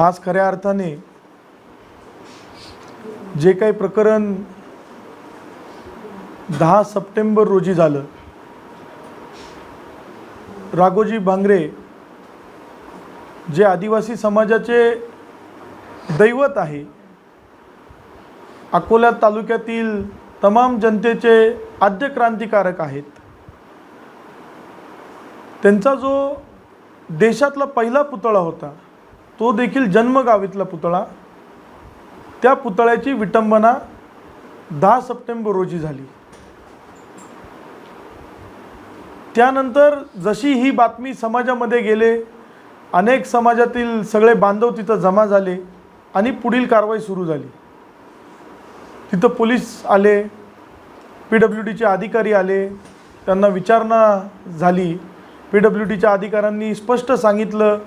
आज खऱ्या अर्थाने जे काही प्रकरण दहा सप्टेंबर रोजी झालं राघोजी भांगरे जे आदिवासी समाजाचे दैवत आहे अकोला तालुक्यातील तमाम जनतेचे आद्य क्रांतिकारक आहेत. त्यांचा जो देशातला पहिला पुतळा होता तो देखील जन्मगावीतला पुतळा. त्या पुतळ्याची विटंबना दहा सप्टेंबर रोजी झाली. त्यानंतर जशी ही बातमी समाजामध्ये गेले अनेक समाजातील सगळे बांधव तिथं जमा झाले आणि पुढील कारवाई सुरू झाली. तिथं पोलीस आले पी डब्ल्यू डीचे अधिकारी आले त्यांना विचारणा झाली. पी डब्ल्यू डीच्या अधिकाऱ्यांनी स्पष्ट सांगितलं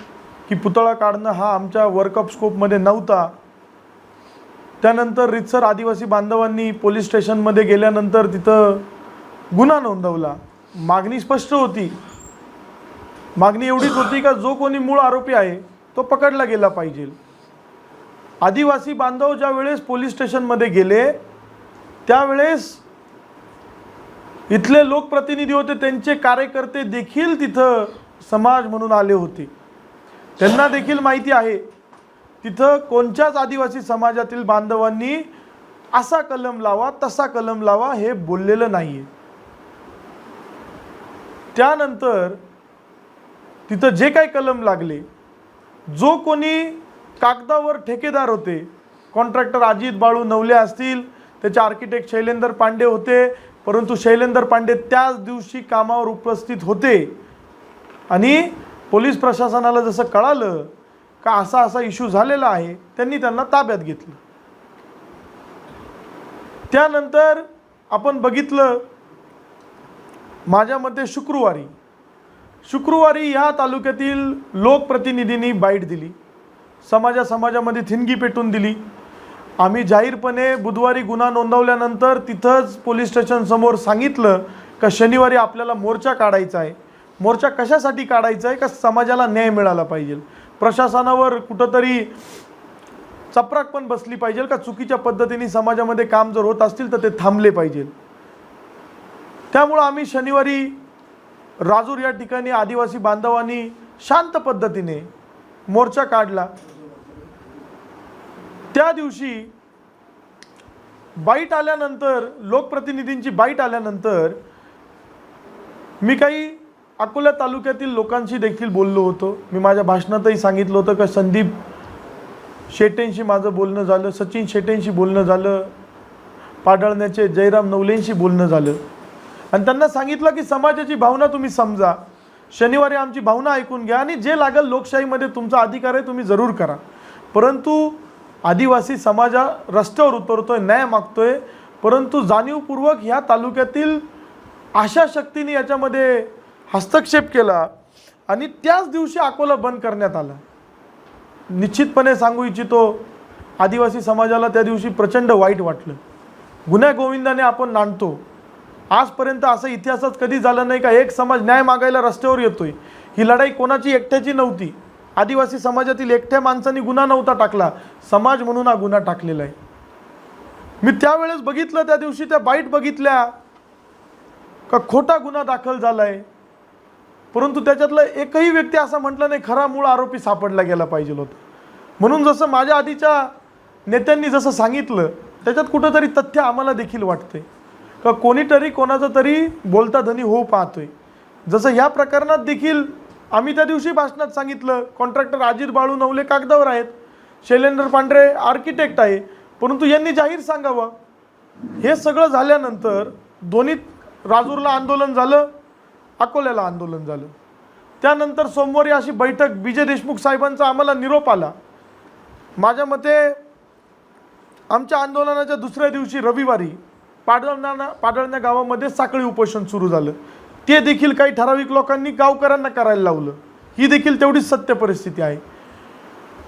की पुतळा काढणं हा आमच्या वर्कअप स्कोपमध्ये नव्हता. त्यानंतर रितसर आदिवासी बांधवांनी पोलीस स्टेशनमध्ये गेल्यानंतर तिथं गुन्हा नोंदवला. मागणी स्पष्ट होती. मागणी एवढीच होती का जो कोणी मूळ आरोपी आहे तो पकडला गेला पाहिजे. आदिवासी बांधव ज्या वेळेस पोलीस स्टेशनमध्ये गेले त्यावेळेस इथले लोकप्रतिनिधी होते त्यांचे कार्यकर्ते देखील तिथं समाज म्हणून आले होते. त्यांना देखील माहिती आहे. तिथं कोणत्याच आदिवासी समाजातील बांधवांनी असा कलम लावा तसा कलम लावा हे बोललेलं नाही आहे त्यानंतर तिथं जे काही कलम लागले जो कोणी कागदावर ठेकेदार होते कॉन्ट्रॅक्टर अजित बाळू नवले असतील त्याचे आर्किटेक्ट शैलेंदर पांडे होते परंतु शैलेंदर पांडे त्याच दिवशी कामावर उपस्थित होते. आणि पोलीस प्रशासनाला जसं कळालं का असा असा इश्यू झालेला आहे त्यांनी त्यांना ताब्यात घेतलं. त्यानंतर आपण बघितलं माझ्या मते शुक्रवारी शुक्रवारी ह्या तालुक्यातील लोकप्रतिनिधींनी बाईट दिली. समाजा समाजामध्ये थिनगी पेटून दिली. आम्ही जाहीरपणे बुधवारी गुन्हा नोंदवल्यानंतर तिथंच पोलीस स्टेशनसमोर सांगितलं का शनिवारी आपल्याला मोर्चा काढायचा आहे. मोर्चा कशासाठी काढायचा आहे का समाजाला न्याय मिळाला पाहिजे? प्रशासनावर कुठंतरी चपराक पण बसली पाहिजे का चुकीच्या पद्धतीने समाजामध्ये काम जर होत असतील तर ते थांबले पाहिजे? त्यामुळं आम्ही शनिवारी राजूर या ठिकाणी आदिवासी बांधवांनी शांत पद्धतीने मोर्चा काढला. त्या दिवशी बाईट आल्यानंतर लोकप्रतिनिधींची बाईट आल्यानंतर मी काही अकोला तालुक्यातील लोकांशी देखील बोललो होतो. मी माझ्या भाषणातही सांगितलं होतं का संदीप शेटेंशी माझं बोलणं झालं सचिन शेटेंशी बोलणं झालं पाडळण्याचे जयराम नवलेंशी बोलणं झालं. आणि त्यांना सांगितलं की समाजाची भावना तुम्ही समजा. शनिवारी आमची भावना ऐकून घ्या आणि जे लागेल लोकशाहीमध्ये तुमचा अधिकार आहे तुम्ही जरूर करा. परंतु आदिवासी समाजा रस्त्यावर उतरतोय न्याय मागतोय. परंतु जाणीवपूर्वक ह्या तालुक्यातील आशा शक्तीने याच्यामध्ये हस्तक्षेप केला आणि त्याच दिवशी अकोला बंद करण्यात आला. निश्चितपणे सांगू इच्छितो आदिवासी समाजाला त्या दिवशी प्रचंड वाईट वाटलं. गुन्ह्या गोविंदाने आपण नांदतो. आजपर्यंत असं इतिहासात कधी झालं नाही का? एक समाज न्याय मागायला रस्त्यावर येतोय. ही लढाई कोणाची एकट्याची नव्हती. आदिवासी समाजातील एकट्या माणसांनी गुन्हा नव्हता टाकला. समाज म्हणून हा गुन्हा टाकलेला आहे. मी त्यावेळेस बघितलं त्या दिवशी त्या बाईट बघितल्या का खोटा गुन्हा दाखल झाला आहे परंतु त्याच्यातलं एकही व्यक्ती असं म्हटलं नाही खरा मूळ आरोपी सापडला गेला पाहिजे होता. म्हणून जसं माझ्या आधीच्या नेत्यांनी जसं सांगितलं त्याच्यात कुठंतरी तथ्य आम्हाला देखील वाटते का कोणीतरी कोणाचं तरी बोलता धनी हो पाहतोय. जसं ह्या प्रकरणात देखील आम्ही त्या दिवशी भाषणात सांगितलं कॉन्ट्रॅक्टर अजित बाळू नवले कागदावर आहेत शैलेंद्र पांढरे आर्किटेक्ट आहे. परंतु यांनी जाहीर सांगावं. हे सगळं झाल्यानंतर दोन्ही राजूरला आंदोलन झालं अकोल्याला आंदोलन झालं. त्यानंतर सोमवारी अशी बैठक विजय देशमुख साहेबांचा आम्हाला निरोप आला. माझ्या मते आमच्या आंदोलनाच्या दुसऱ्या दिवशी रविवारी पाडळणा पाडळण्या गावामध्ये साखळी उपोषण सुरू झालं. ते देखील काही ठराविक लोकांनी गावकऱ्यांना करायला लावलं. ही देखील तेवढीच सत्य परिस्थिती आहे.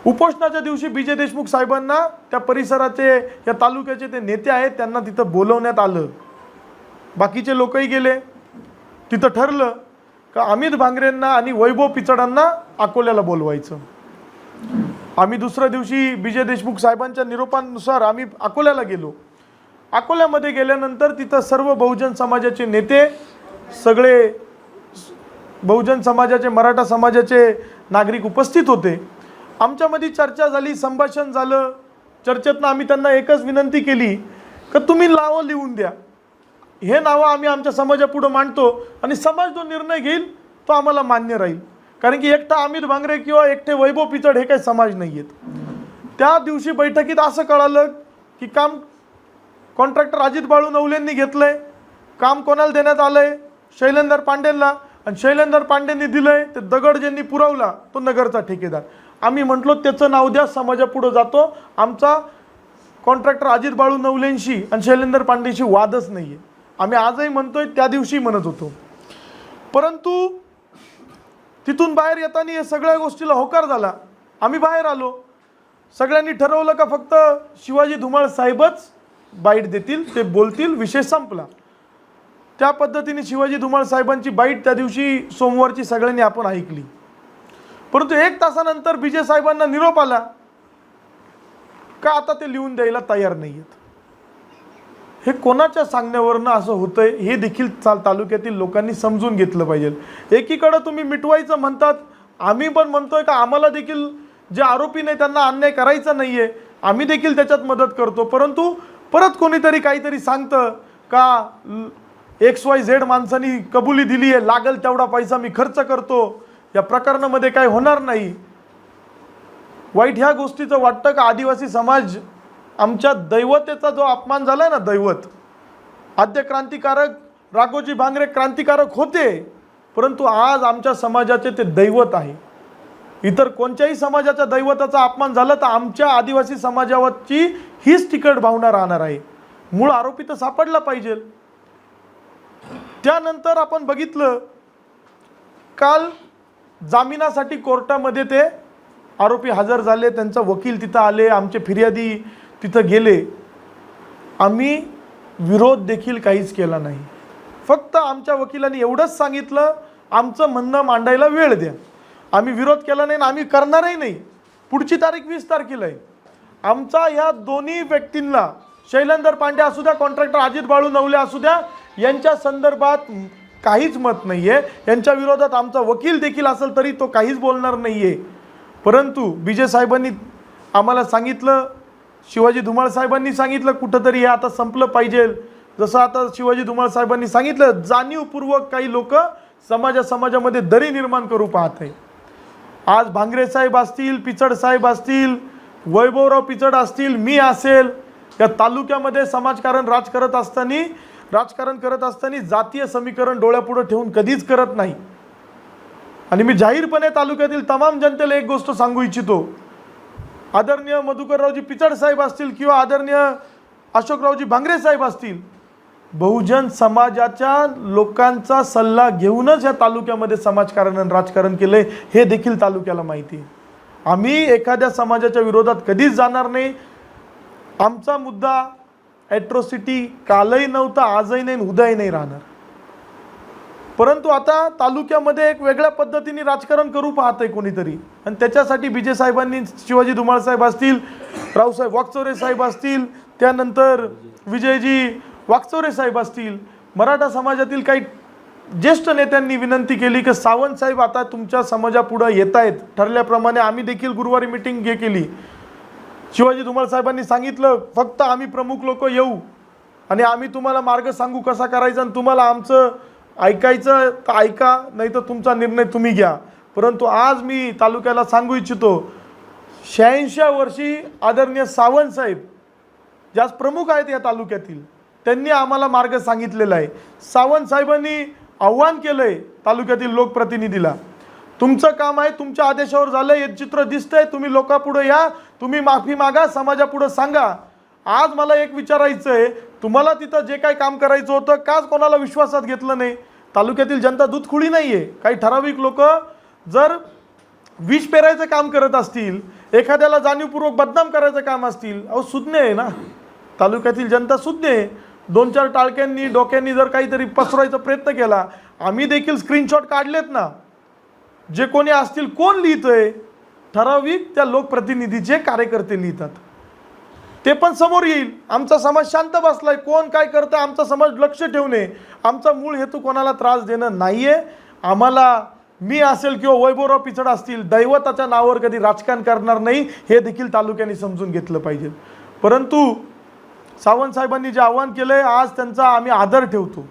उपोषणाच्या दिवशी विजय देशमुख साहेबांना त्या परिसराचे या तालुक्याचे ते नेते आहेत त्यांना तिथं बोलवण्यात आलं. बाकीचे लोकही गेले. तिथं ठरलं का अमित भांगरेंना आणि वैभव पिचडांना अकोल्याला बोलवायचं. आम्ही दुसऱ्या दिवशी विजय देशमुख साहेबांच्या निरोपानुसार आम्ही अकोल्याला गेलो. अकोल्यामध्ये गेल्यानंतर तिथं सर्व बहुजन समाजाचे नेते सगळे बहुजन समाजाचे मराठा समाजाचे नागरिक उपस्थित होते. आमच्यामध्ये चर्चा झाली संभाषण झालं. चर्चेतनं आम्ही त्यांना एकच विनंती केली का तुम्ही लावं लिहून द्या. हे नावं आम्ही आमच्या समाजापुढं मांडतो आणि समाज जो निर्णय घेईल तो आम्हाला मान्य राहील. कारण की एकटा अमित भांगरे किंवा एकटे वैभव पिचड हे काही समाज नाही आहेत त्या दिवशी बैठकीत असं कळालं की काम कॉन्ट्रॅक्टर अजित बाळू नवलेंनी आहे काम कोणाला देण्यात आलं आहे शैलेंदर पांडेंना. आणि शैलेंदर पांडेंनी दिलं आहे ते दगड ज्यांनी पुरवला तो नगरचा ठेकेदार. आम्ही म्हटलो त्याचं नाव द्या समाजापुढं जातो. आमचा कॉन्ट्रॅक्टर अजित बाळू नवलेंशी आणि शैलेंदर पांडेंशी वादच नाही आहे आम्ही आजही म्हणतोय त्या दिवशी म्हणत होतो. परंतु तिथून बाहेर येताना या सगळ्या गोष्टीला होकार झाला. आम्ही बाहेर आलो. सगळ्यांनी ठरवलं का फक्त शिवाजी धुमाळ साहेबच बाईट देतील ते बोलतील विषय संपला. त्या पद्धतीने शिवाजी धुमाळ साहेबांची बाईट त्या दिवशी सोमवारची सगळ्यांनी आपण ऐकली. परंतु एक तासानंतर विजय साहेबांना निरोप आला का आता ते लिहून द्यायला तयार नाही आहेत हे कोणाच्या सांगण्यावरनं असं होतंय हे देखील चाल तालुक्यातील लोकांनी समजून घेतलं पाहिजे. एकीकडं तुम्ही मिटवायचं म्हणतात आम्ही पण म्हणतोय का आम्हाला देखील जे आरोपी नाही त्यांना अन्याय करायचा नाही आहे आम्ही देखील त्याच्यात मदत करतो. परंतु परत कोणीतरी काहीतरी सांगतं का एक्स वाय झेड माणसानी कबुली दिली आहे लागल तेवढा पैसा मी खर्च करतो. या प्रकरणामध्ये काय होणार नाही. वाईट ह्या गोष्टीचं वाटतं का आदिवासी समाज आमच्या दैवतेचा जो अपमान झाला ना दैवत आद्य क्रांतिकारक राघोजी भांगरे क्रांतिकारक होते परंतु आज आमच्या समाजाचे ते दैवत आहे. इतर कोणत्याही समाजाच्या दैवताचा अपमान झाला तर आमच्या आदिवासी समाजावरची हीच तिकट भावना राहणार आहे. मूळ आरोपी तर सापडला पाहिजे. त्यानंतर आपण बघितलं काल जामिनासाठी कोर्टामध्ये ते आरोपी हजर झाले त्यांचा वकील तिथं आले आमचे फिर्यादी तिथं गेले आम्ही विरोध देखील काहीच केला नाही. फक्त आमच्या वकिलांनी एवढंच सांगितलं आमचं म्हणणं मांडायला वेळ द्या. आम्ही विरोध केला नाही आणि आम्ही करणारही नाही. पुढची तारीख वीस तारखेला आहे. आमचा ह्या दोन्ही व्यक्तींना शैलेंदर पांडे असू द्या कॉन्ट्रॅक्टर अजित बाळू नवले असू द्या यांच्या संदर्भात काहीच मत नाही आहे यांच्या विरोधात आमचा वकील देखील असेल तरी तो काहीच बोलणार नाही आहे परंतु विजय साहेबांनी आम्हाला सांगितलं शिवाजी धुमाळ साहेबांनी सांगितलं कुठंतरी हे आता संपलं पाहिजे. जसं आता शिवाजी धुमाळ साहेबांनी सांगितलं जाणीवपूर्वक काही लोक समाजा समाजामध्ये दरी निर्माण करू पाहत. आहे आज भांगरे साहेब असतील पिचड साहेब असतील वैभवराव पिचड असतील मी असेल या तालुक्यामध्ये समाजकारण राज करत असताना राजकारण करत असताना जातीय समीकरण डोळ्यापुढं ठेवून कधीच करत नाही. आणि मी जाहीरपणे तालुक्यातील तमाम जनतेला एक गोष्ट सांगू इच्छितो. आदरणीय मधुकररावजी पिचड साहेब असतील किंवा आदरणीय अशोकरावजी भांगरे साहेब असतील बहुजन समाजाच्या लोकांचा सल्ला घेऊनच या तालुक्यामध्ये समाजकारण आणि राजकारण आहे हे देखील तालुक्याला माहिती आहे. आम्ही एखाद्या समाजाच्या विरोधात कधीच जाणार नाही. आमचा मुद्दा ॲट्रोसिटी कालही नव्हता आजही नाही उद्याही नाही राहणार. परंतु आता तालुक्यामध्ये एक वेगळ्या पद्धतीने राजकारण करू पाहत आहे कोणीतरी. आणि त्याच्यासाठी विजय साहेबांनी शिवाजी धुमाळ साहेब असतील रावसाहेब वाकचौरे साहेब असतील त्यानंतर विजयजी वाकचौरे साहेब असतील मराठा समाजातील काही ज्येष्ठ नेत्यांनी विनंती केली की सावंत साहेब आता तुमच्या समाजापुढं येत आहेत ठरल्याप्रमाणे आम्ही देखील गुरुवारी मिटिंग घे केली. शिवाजी धुमाळ साहेबांनी सांगितलं फक्त आम्ही प्रमुख लोक येऊ आणि आम्ही तुम्हाला मार्ग सांगू कसा करायचा आणि तुम्हाला आमचं ऐकायचं तर ऐका नाही तर तुमचा निर्णय तुम्ही घ्या. परंतु आज मी तालुक्याला सांगू इच्छितो शहाऐंशी वर्षी आदरणीय सावंत साहेब ज्यास प्रमुख आहेत या तालुक्यातील त्यांनी आम्हाला मार्ग सांगितलेला आहे. सावंत साहेबांनी आव्हान आहे तालुक्यातील लोकप्रतिनिधीला. तुमचं काम आहे तुमच्या आदेशावर झालं हे चित्र दिसतंय तुम्ही लोकापुढं या तुम्ही माफी मागा समाजापुढं सांगा. आज मला एक विचारायचं आहे तुम्हाला तिथं जे काही काम करायचं होतं काच कोणाला विश्वासात घेतलं नाही. तालुक्यातील जनता दूध खुळी नाही आहे काही ठराविक लोक जर विष पेरायचं काम करत असतील एखाद्याला जाणीवपूर्वक बदनाम करायचं काम असतील अहो सुज्ञ आहे ना. तालुक्यातील जनता सुज्ञ आहे. दोन चार टाळक्यांनी डोक्यांनी जर काहीतरी पसरायचा प्रयत्न केला आम्ही देखील स्क्रीनशॉट काढलेत ना. जे कोणी असतील कोण लिहितंय? ठराविक त्या लोकप्रतिनिधीचे कार्यकर्ते लिहितात. ते पण समोर येईल. आमचा समाज शांत बसलाय. कोण काय करतं आमचा समाज लक्ष ठेवणे. आमचा मूळ हेतू कोणाला त्रास देणं नाही आहे आम्हाला मी असेल किंवा वैभवराव पिचड असतील दैवताच्या नावावर कधी राजकारण करणार नाही हे देखील तालुक्याने समजून घेतलं पाहिजे. परंतु सावंत साहेबांनी जे आव्हान आहे आज त्यांचा आम्ही आदर ठेवतो.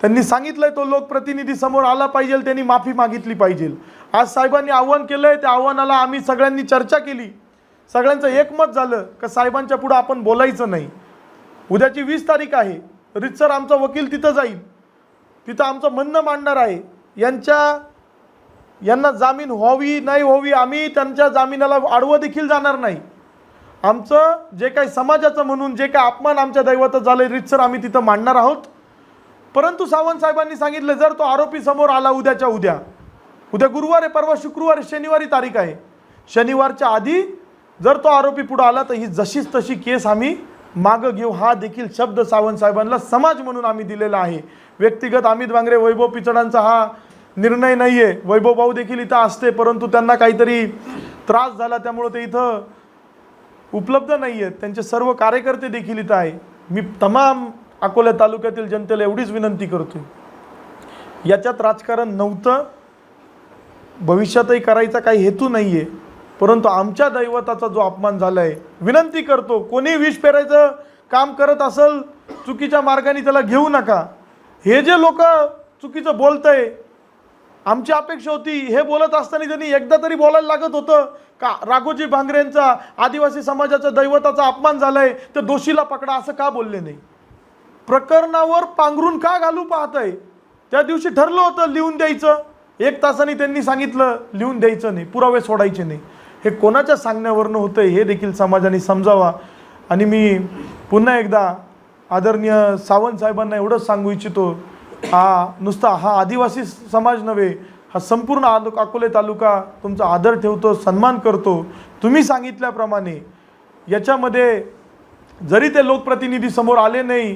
त्यांनी सांगितलंय तो लोकप्रतिनिधी समोर आला पाहिजे त्यांनी माफी मागितली पाहिजे. आज साहेबांनी आव्हान केलंय त्या आव्हानाला आम्ही सगळ्यांनी चर्चा केली. सगळ्यांचं एकमत झालं का साहेबांच्या पुढं आपण बोलायचं नाही. उद्याची वीस तारीख आहे. रितसर आमचा वकील तिथं जाईल. तिथं आमचं म्हणणं मांडणार आहे. यांच्या यांना जामीन व्हावी नाही व्हावी आम्ही त्यांच्या जामिनाला आडवं देखील जाणार नाही. आमचं जे काही समाजाचं म्हणून जे काही अपमान आमच्या दैवत झालं रितसर आम्ही तिथं मांडणार आहोत. परंतु सावंत साहेबांनी सांगितलं जर तो आरोपी समोर आला उद्याच्या उद्या. उद्या गुरुवार आहे परवा शुक्रवार शनिवारी तारीख आहे. शनिवारच्या आधी जर तो आरोपी पुढे आला तर ही जशीच तशी केस आम्ही मागं घेऊ. हा देखील शब्द सावंत साहेबांना समाज म्हणून आम्ही दिलेला आहे. व्यक्तिगत अमित वांगरे वैभव पिचडांचा हा निर्णय नाही आहे वैभव भाऊ देखील इथं असते परंतु त्यांना काहीतरी त्रास झाला त्यामुळं ते इथं उपलब्ध नाही आहेत त्यांचे सर्व कार्यकर्ते देखील इथं आहे. मी तमाम अकोला तालुक्यातील जनतेला एवढीच विनंती करतो याच्यात राजकारण नव्हतं. भविष्यातही करायचा काही हेतू नाही आहे परंतु आमच्या दैवताचा जो अपमान झाला आहे विनंती करतो कोणी विष पेरायचं काम करत असेल चुकीच्या मार्गाने त्याला घेऊ नका. हे जे लोक चुकीचं बोलतंय आमची अपेक्षा होती हे बोलत असताना त्यांनी एकदा तरी बोलायला लागत होतं का राघोजी भांगरेंचा आदिवासी समाजाचा दैवताचा अपमान झालाय तर दोषीला पकडा असं का बोलले नाही? प्रकरणावर पांघरून का घालू पाहत आहे त्या दिवशी ठरलं होतं लिहून द्यायचं. एक तासाने त्यांनी सांगितलं लिहून द्यायचं नाही पुरावे सोडायचे नाही. हे कोणाच्या सांगण्यावरनं होतं हे देखील समाजाने समजावा. आणि मी पुन्हा एकदा आदरणीय सावंत साहेबांना एवढंच सांगू इच्छितो हा नुसता हा आदिवासी समाज नव्हे हा संपूर्ण आलो अकोले तालुका तुमचा आदर ठेवतो सन्मान करतो. तुम्ही सांगितल्याप्रमाणे याच्यामध्ये जरी ते लोकप्रतिनिधी समोर आले नाही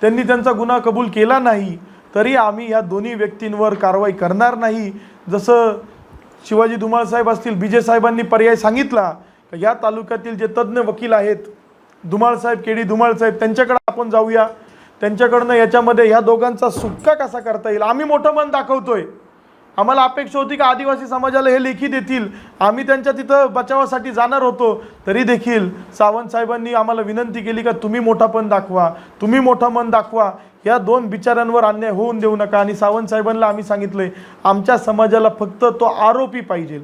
त्यांनी त्यांचा गुन्हा कबूल केला नाही तरी आम्ही या दोन्ही व्यक्तींवर कारवाई करणार नाही. जसं शिवाजी धुमाळ साहेब असतील बीजे साहेबांनी पर्याय सांगितला का या तालुक्यातील जे तज्ज्ञ वकील आहेत धुमाळसाहेब केडी धुमाळ साहेब त्यांच्याकडे आपण जाऊया. त्यांच्याकडनं याच्यामध्ये ह्या दोघांचा सुक्का कसा करता येईल? आम्ही मोठं मन दाखवतोय. आम्हाला अपेक्षा होती की आदिवासी समाजाला हे लेखी देतील. आम्ही त्यांच्या तिथं बचावासाठी जाणार होतो. तरी देखील सावंत साहेबांनी आम्हाला विनंती केली का तुम्ही मोठा पण दाखवा तुम्ही मोठं मन दाखवा. या दोन बिचारांवर अन्याय होऊन देऊ नका. आणि सावंत साहेबांना आम्ही सांगितलंय आमच्या समाजाला फक्त तो आरोपी पाहिजे.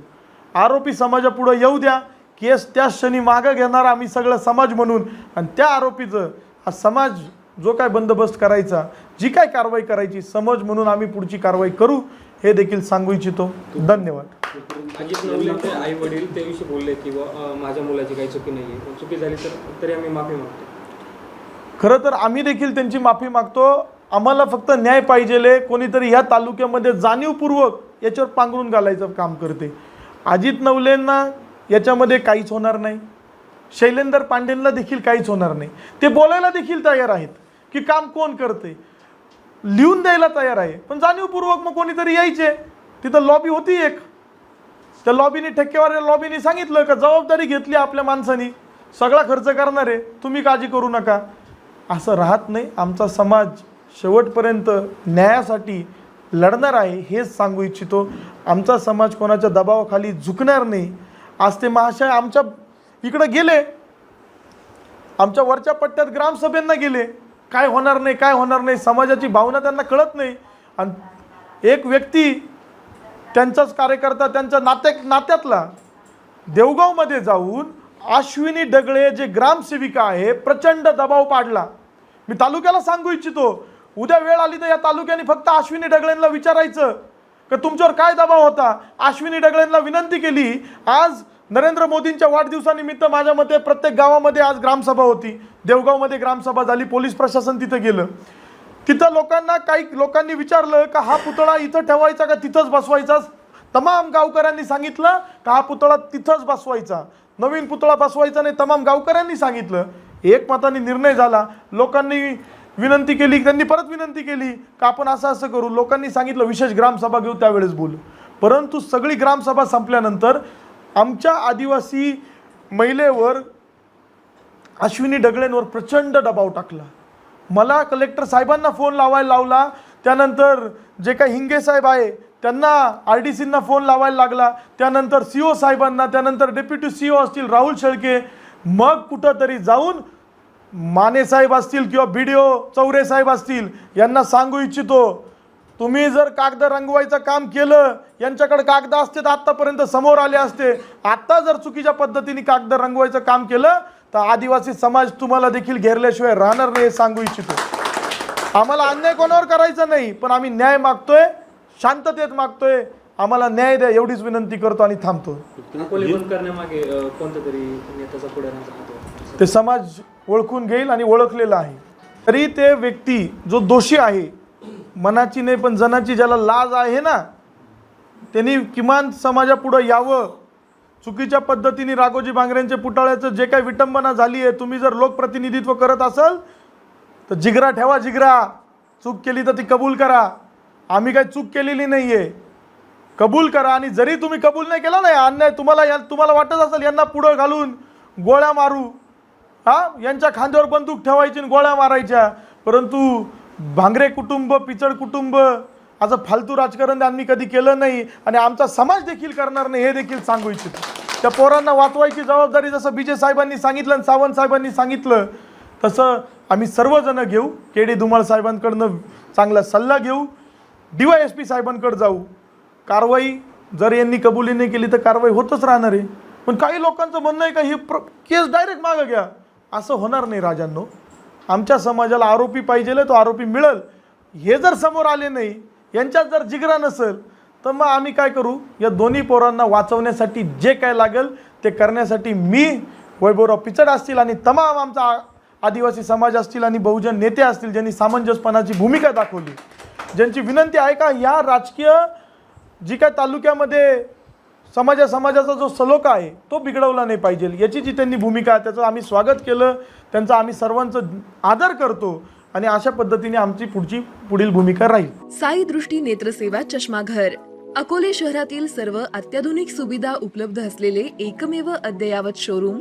आरोपी समाजापुढं येऊ द्या. केस त्या क्षणी मागं घेणार आम्ही सगळं समाज म्हणून. आणि त्या आरोपीचं हा समाज जो काय बंदोबस्त करायचा जी काय कारवाई करायची समज म्हणून आम्ही पुढची कारवाई करू हे देखील सांगू इच्छितो. धन्यवाद. अजित आई वडील त्याविषयी बोलले की माझ्या मुलाची काही चुकी नाही आहे चुकी झाली तर तरी आम्ही माफी मागतो. खरं तर आम्ही देखील त्यांची माफी मागतो. आम्हाला फक्त न्याय पाहिजेले. कोणीतरी ह्या तालुक्यामध्ये जाणीवपूर्वक याच्यावर पांघरून घालायचं काम करते. अजित नवलेंना याच्यामध्ये काहीच होणार नाही. शैलेंदर पांडेंना देखील काहीच होणार नाही. ते बोलायला देखील तयार आहेत की काम कोण करते लिहून द्यायला तयार आहे. पण जाणीवपूर्वक मग कोणीतरी यायचे. तिथं लॉबी होती एक. त्या लॉबीने ठेकेवाऱ्या लॉबीने सांगितलं का जबाबदारी घेतली आपल्या माणसानी. सगळा खर्च करणार. आहे तुम्ही काळजी करू नका. असं राहत नाही. आमचा समाज शेवटपर्यंत न्यायासाठी लढणार आहे हेच सांगू इच्छितो. आमचा समाज कोणाच्या दबावाखाली झुकणार नाही. आज ते महाशय आमच्या इकडं गेले. आमच्या वरच्या पट्ट्यात ग्रामसभेंना गेले. काय होणार नाही काय होणार नाही समाजाची भावना त्यांना कळत नाही. आणि एक व्यक्ती त्यांचाच कार्यकर्ता त्यांच्या नात्या नात्यातला देवगावमध्ये जाऊन अश्विनी डगळे जे ग्रामसेविका आहे प्रचंड दबाव पाडला. मी तालुक्याला सांगू इच्छितो उद्या वेळ आली तर या तालुक्याने फक्त अश्विनी डगळेंना विचारायचं. का तुमच्यावर काय दबाव होता? अश्विनी डगळेंना विनंती केली आज नरेंद्र मोदींच्या वाढदिवसानिमित्त माझ्या मते प्रत्येक गावामध्ये आज ग्रामसभा होती. देवगावमध्ये ग्रामसभा झाली पोलीस प्रशासन तिथं गेलं. तिथं लोकांना काही लोकांनी विचारलं का हा पुतळा इथं ठेवायचा का तिथंच बसवायचा? तमाम गावकऱ्यांनी सांगितलं का हा पुतळा तिथंच बसवायचा? नवीन पुतळा बसवायचा नाही तमाम गावकऱ्यांनी सांगितलं. एकमताने निर्णय झाला. लोकांनी विनंती केली त्यांनी परत विनंती केली का आपण असं असं करू. लोकांनी सांगितलं विशेष ग्रामसभा घेऊ त्यावेळेस बोलू. परंतु सगळी ग्रामसभा संपल्यानंतर आमच्या आदिवासी महिलेवर अश्विनी डगळेंवर प्रचंड दबाव टाकला. मला कलेक्टर साहेबांना फोन लावायला लावला. त्यानंतर जे काही हिंगे साहेब आहे त्यांना आर डी सींना फोन लावायला लागला. त्यानंतर सी ओ साहेबांना त्यानंतर डेप्युटी सी ओ असतील राहुल शेळके. मग कुठंतरी जाऊन माने साहेब असतील किंवा बी डी ओ चौरे साहेब असतील यांना सांगू इच्छितो तुम्ही जर कागद रंगवायचं काम केलं यांच्याकडे कागद असते तर आत्तापर्यंत समोर आले असते. आत्ता जर चुकीच्या पद्धतीने कागद रंगवायचं काम केलं तर आदिवासी समाज तुम्हाला देखील घेरल्याशिवाय राहणार नाही हे सांगू इच्छितो. आम्हाला अन्याय कोणावर करायचा नाही पण आम्ही न्याय मागतोय शांततेत मागतोय. आम्हाला न्याय द्या एवढीच विनंती करतो आणि थांबतो. करण्यामागे तरी ते समाज ओळखून घेईल आणि ओळखलेला आहे. तरी ते व्यक्ती जो दोषी आहे मनाची नाही पण जनाची ज्याला लाज आहे ना त्यांनी किमान समाजापुढं यावं. चुकीच्या पद्धतीने राघोजी बांगरेंच्या पुतळ्याचं जे काही विटंबना झाली आहे तुम्ही जर लोकप्रतिनिधित्व करत असाल तर जिगरा ठेवा जिगरा. चूक केली तर ती कबूल करा. आम्ही काही चूक केलेली नाही आहे कबूल करा आणि जरी तुम्ही कबूल नाही केला नाही अन्याय तुम्हाला या तुम्हाला वाटत असेल यांना पुढं घालून गोळ्या मारू. हा? यांच्या खांद्यावर बंदूक ठेवायची आणि गोळ्या मारायच्या. परंतु भांगरे कुटुंब पिचड कुटुंब असं फालतू राजकारण आम्ही कधी केलं नाही आणि आमचा समाज देखील करणार नाही हे देखील सांगू इच्छितो. त्या पोरांना वाचवायची जबाबदारी जसं विजय साहेबांनी सांगितलं आणि सावंत साहेबांनी सांगितलं तसं आम्ही सर्वजणं घेऊ. के डी धुमाळ साहेबांकडनं चांगला सल्ला घेऊ. डी वाय एस पी साहेबांकडे जाऊ. कारवाई जर यांनी कबुली नाही केली तर कारवाई होतच राहणार आहे. पण काही लोकांचं म्हणणं आहे का ही प्र केस डायरेक्ट मागं घ्या. असं होणार नाही राजांनो. आमच्या समाजाला आरोपी पाहिजे तो आरोपी मिळेल. हे जर समोर आले नाही यांच्यात जर जिगरा नसेल तर मग आम्ही काय करू? या दोन्ही पोरांना वाचवण्यासाठी जे काय लागेल ते करण्यासाठी मी वैभवराव पिचड असतील आणि तमाम आमचा आदिवासी समाज असतील आणि बहुजन नेते असतील ज्यांनी सामंजस्यपणाची भूमिका दाखवली ज्यांची विनंती आहे का या राजकीय जी काय तालुक्यामध्ये समाजा समाजाचा जो सलोखा आहे तो बिघडवला नाही पाहिजे. याची जी त्यांनी भूमिका आहे त्याचं आम्ही स्वागत केलं त्यांचा आम्ही सर्वांचं आदर करतो आणि अशा पद्धतीने आमची पुढची पुढील भूमिका राहील. साई दृष्टी नेत्रसेवा चष्माघर अकोले शहरातील सर्व अत्याधुनिक सुविधा उपलब्ध असलेले एकमेव अद्ययावत शोरूम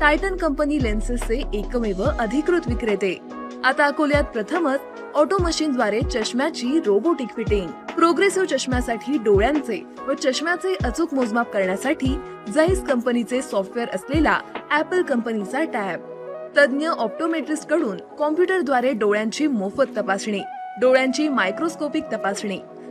टायटन कंपनी लेन्सेसचे एकमेव अधिकृत विक्रेते. आता अकोल्यात प्रथमच ऑटो मशीनद्वारे चष्म्याची रोबोटिक फिटिंग प्रोग्रेसिव्ह चष्म्यासाठी डोळ्यांचे व चष्म्याचे अचूक मोजमाप करण्यासाठी जैस कंपनीचे सॉफ्टवेअर असलेला ऍपल कंपनीचा टॅब. तज्ञ ऑप्टोमेट्रिस्टकडून कॉम्प्युटरद्वारे डोळ्यांची मोफत तपासणी डोळ्यांची मायक्रोस्कोपिक तपासणी